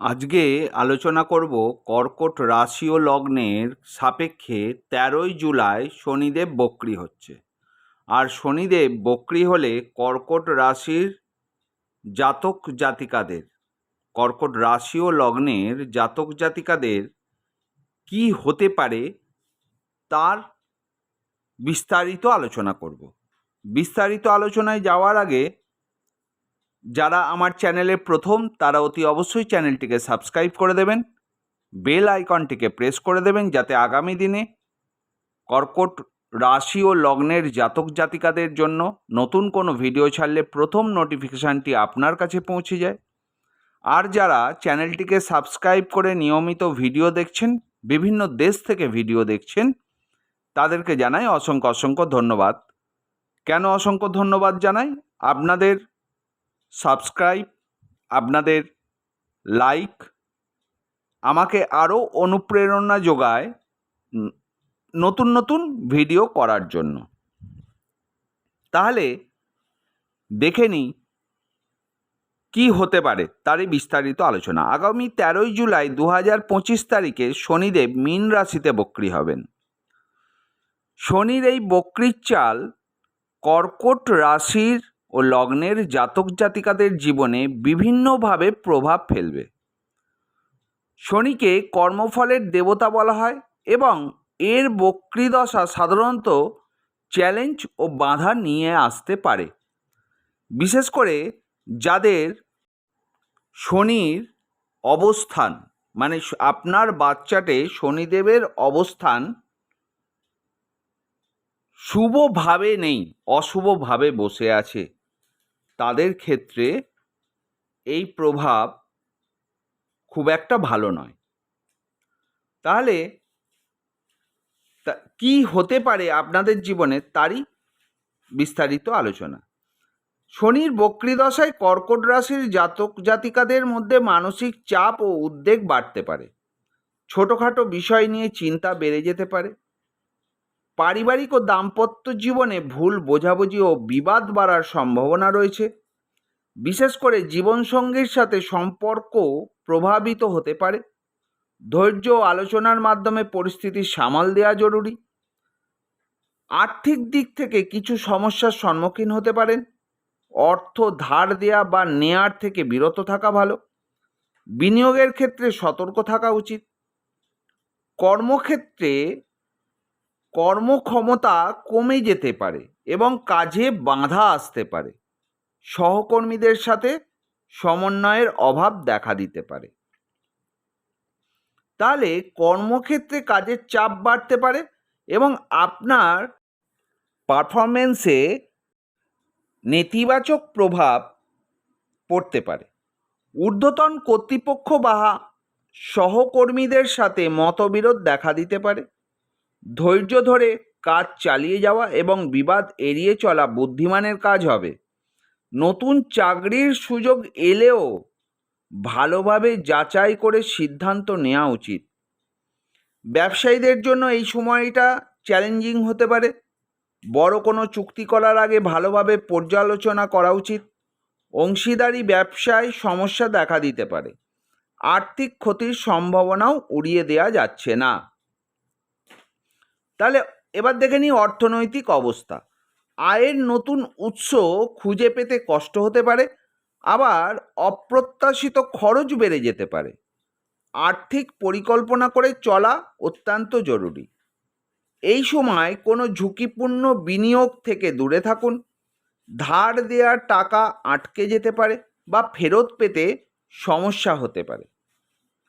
আজকে আলোচনা করব কর্কট রাশি ও লগ্নের সাপেক্ষে তেরোই জুলাই শনিদেব বক্রি হচ্ছে। আর শনিদেব বক্রি হলে কর্কট রাশির জাতক জাতিকাদের, কর্কট রাশি ও লগ্নের জাতক জাতিকাদের কি হতে পারে তার বিস্তারিত আলোচনা করব। বিস্তারিত আলোচনায় যাওয়ার আগে যারা আমার চ্যানেলে প্রথম, তারা অতি অবশ্যই চ্যানেলটিকে সাবস্ক্রাইব করে দেবেন, বেল আইকনটিকে প্রেস করে দেবেন যাতে আগামী দিনে কর্কট রাশি ও লগ্নের জাতক জাতিকাদের জন্য নতুন কোনো ভিডিও ছাড়লে প্রথম নোটিফিকেশানটি আপনার কাছে পৌঁছে যায়। আর যারা চ্যানেলটিকে সাবস্ক্রাইব করে নিয়মিত ভিডিও দেখছেন, বিভিন্ন দেশ থেকে ভিডিও দেখছেন, তাদেরকে জানাই অসংখ্য অসংখ্য ধন্যবাদ। কেন অসংখ্য ধন্যবাদ জানাই? আপনাদের সাবস্ক্রাইব, আপনাদের লাইক, আমাকে আরও অনুপ্রেরণা যোগায় নতুন নতুন ভিডিও করার জন্য। তাহলে দেখে নিই কী হতে পারে, তারই বিস্তারিত আলোচনা। আগামী তেরোই জুলাই দু হাজার পঁচিশ তারিখে শনিদেব মীন রাশিতে বক্রি হবেন। শনির এই বক্রির চাল কর্কট রাশির ও লগ্নের জাতক জাতিকাদের জীবনে বিভিন্নভাবে প্রভাব ফেলবে। শনিকে কর্মফলের দেবতা বলা হয় এবং এর বক্রিদশা সাধারণত চ্যালেঞ্জ ও বাধা নিয়ে আসতে পারে। বিশেষ করে যাদের শনির অবস্থান মানে আপনার বাচ্চাটে শনিদেবের অবস্থান শুভভাবে নেই, অশুভভাবে বসে আছে। তাদের ক্ষেত্রে এই প্রভাব খুব একটা ভালো নয়। তাহলে কি হতে পারে আপনাদের জীবনে তারই বিস্তারিত আলোচনা। শনির বক্রিদশায় কর্কট রাশির জাতক জাতিকাদের মধ্যে মানসিক চাপ ও উদ্বেগ বাড়তে পারে। ছোটোখাটো বিষয় নিয়ে চিন্তা বেড়ে যেতে পারে। পারিবারিক ও দাম্পত্য জীবনে ভুল বোঝাবুঝি ও বিবাদ বাড়ার সম্ভাবনা রয়েছে। বিশেষ করে জীবনসঙ্গীর সাথে সম্পর্ক প্রভাবিত হতে পারে। ধৈর্য আলোচনার মাধ্যমে পরিস্থিতি সামাল দেওয়া জরুরি। আর্থিক দিক থেকে কিছু সমস্যার সম্মুখীন হতে পারেন। অর্থ ধার দেয়া বা নেয়ার থেকে বিরত থাকা ভালো। বিনিয়োগের ক্ষেত্রে সতর্ক থাকা উচিত। কর্মক্ষেত্রে কর্মক্ষমতা কমে যেতে পারে এবং কাজে বাধা আসতে পারে। সহকর্মীদের সাথে সমন্বয়ের অভাব দেখা দিতে পারে। তাহলে কর্মক্ষেত্রে কাজের চাপ বাড়তে পারে এবং আপনার পারফরমেন্সে নেতিবাচক প্রভাব পড়তে পারে। ঊর্ধ্বতন কর্তৃপক্ষ বা সহকর্মীদের সাথে মতবিরোধ দেখা দিতে পারে। ধৈর্য ধরে কাজ চালিয়ে যাওয়া এবং বিবাদ এড়িয়ে চলা বুদ্ধিমানের কাজ হবে। নতুন চাকরির সুযোগ এলেও ভালোভাবে যাচাই করে সিদ্ধান্ত নেওয়া উচিত। ব্যবসায়ীদের জন্য এই সময়টা চ্যালেঞ্জিং হতে পারে। বড় কোনো চুক্তি করার আগে ভালোভাবে পর্যালোচনা করা উচিত। অংশীদারি ব্যবসায় সমস্যা দেখা দিতে পারে। আর্থিক ক্ষতির সম্ভাবনাও উড়িয়ে দেওয়া যাচ্ছে না। তাহলে এবার দেখে নিই অর্থনৈতিক অবস্থা। আয়ের নতুন উৎস খুঁজে পেতে কষ্ট হতে পারে, আবার অপ্রত্যাশিত খরচ বেড়ে যেতে পারে। আর্থিক পরিকল্পনা করে চলা অত্যন্ত জরুরি। এই সময় কোনো ঝুঁকিপূর্ণ বিনিয়োগ থেকে দূরে থাকুন। ধার দেওয়ার টাকা আটকে যেতে পারে বা ফেরত পেতে সমস্যা হতে পারে।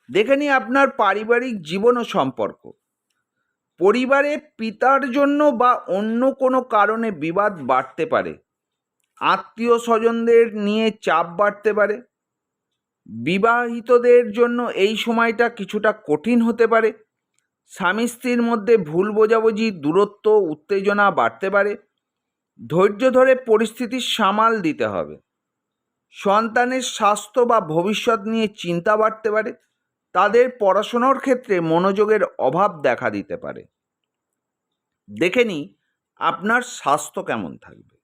দেখে নিই আপনার পারিবারিক জীবন ও সম্পর্ক। পরিবারে পিতার জন্য বা অন্য কোনো কারণে বিবাদ বাড়তে পারে। আত্মীয় স্বজনদের নিয়ে চাপ বাড়তে পারে। বিবাহিতদের জন্য এই সময়টা কিছুটা কঠিন হতে পারে। স্বামী স্ত্রীর মধ্যে ভুল বোঝাবুঝি, দূরত্ব, উত্তেজনা বাড়তে পারে। ধৈর্য ধরে পরিস্থিতি সামাল দিতে হবে। সন্তানের স্বাস্থ্য বা ভবিষ্যৎ নিয়ে চিন্তা বাড়তে পারে। তাদের পড়াশোনার ক্ষেত্রে মনোযোগের অভাব দেখা দিতে পারে। দেখে নিই আপনার স্বাস্থ্য কেমন থাকবে।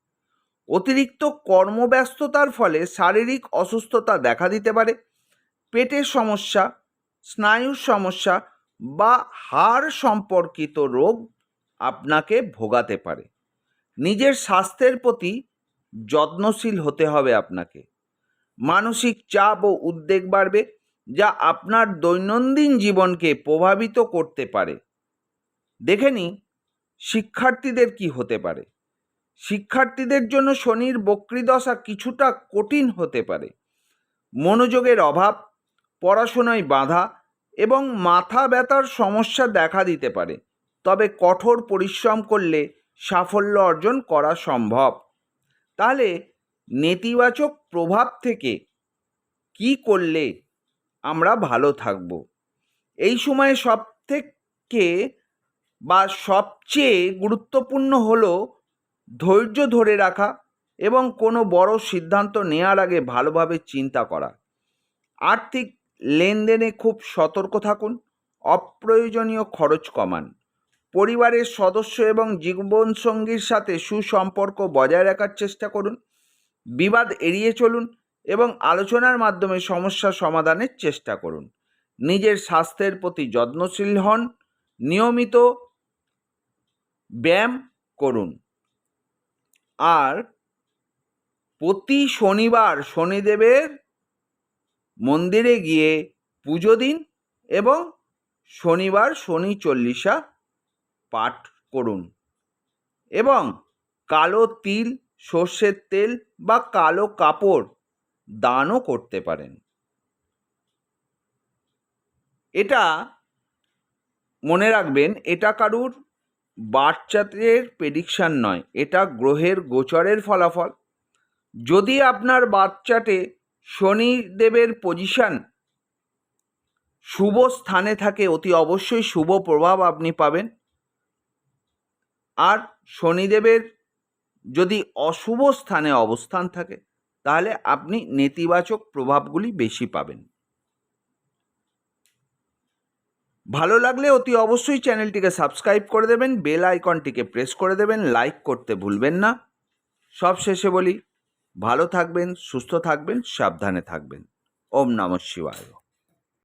অতিরিক্ত কর্মব্যস্ততার ফলে শারীরিক অসুস্থতা দেখা দিতে পারে, পেটের সমস্যা, স্নায়ুর সমস্যা বা হাড় সম্পর্কিত রোগ আপনাকে ভোগাতে পারে। নিজের স্বাস্থ্যের প্রতি যত্নশীল হতে হবে আপনাকে। মানসিক চাপ ও উদ্বেগ বাড়বে যা আপনার দৈনন্দিন জীবনকে প্রভাবিত করতে পারে। দেখে নিই, শিক্ষার্থীদের কি হতে পারে। শিক্ষার্থীদের জন্য শনির বক্রিদশা কিছুটা কঠিন হতে পারে। মনোযোগের অভাব, পড়াশোনায় বাধা এবং মাথা ব্যথার সমস্যা দেখা দিতে পারে। তবে কঠোর পরিশ্রম করলে সাফল্য অর্জন করা সম্ভব। তাহলে নেতিবাচক প্রভাব থেকে কি করলে আমরা ভালো থাকব। এই সময়ে সব থেকে বা সবচেয়ে গুরুত্বপূর্ণ হলো ধৈর্য ধরে রাখা এবং কোনো বড় সিদ্ধান্ত নেওয়ার আগে ভালোভাবে চিন্তা করা। আর্থিক লেনদেনে খুব সতর্ক থাকুন, অপ্রয়োজনীয় খরচ কমান। পরিবারের সদস্য এবং জীবনসঙ্গীর সাথে সুসম্পর্ক বজায় রাখার চেষ্টা করুন। বিবাদ এড়িয়ে চলুন এবং আলোচনার মাধ্যমে সমস্যা সমাধানের চেষ্টা করুন। নিজের স্বাস্থ্যের প্রতি যত্নশীল হন, নিয়মিত ব্যায়াম করুন। আর প্রতি শনিবার শনিদেবের মন্দিরে গিয়ে পুজো দিন এবং শনিবার শনি চল্লিশা পাঠ করুন এবং কালো তিল, সর্ষের তেল বা কালো কাপড় দানও করতে পারেন। এটা মনে রাখবেন, এটা কারুর বাচ্চাদের প্রেডিকশান নয়, এটা গ্রহের গোচরের ফলাফল। যদি আপনার বাচ্চাটে শনিদেবের পজিশান শুভ স্থানে থাকে, অতি অবশ্যই শুভ প্রভাব আপনি পাবেন। আর শনিদেবের যদি অশুভ স্থানে অবস্থান থাকে তাহলে আপনি নেতিবাচক প্রভাবগুলি বেশি পাবেন। ভালো লাগলে অতি অবশ্যই চ্যানেলটিকে সাবস্ক্রাইব করে দেবেন, বেল আইকনটিকে প্রেস করে দেবেন, লাইক করতে ভুলবেন না। সব শেষে বলি, ভালো থাকবেন, সুস্থ থাকবেন, সাবধানে থাকবেন। ওম নমঃ শিবায়।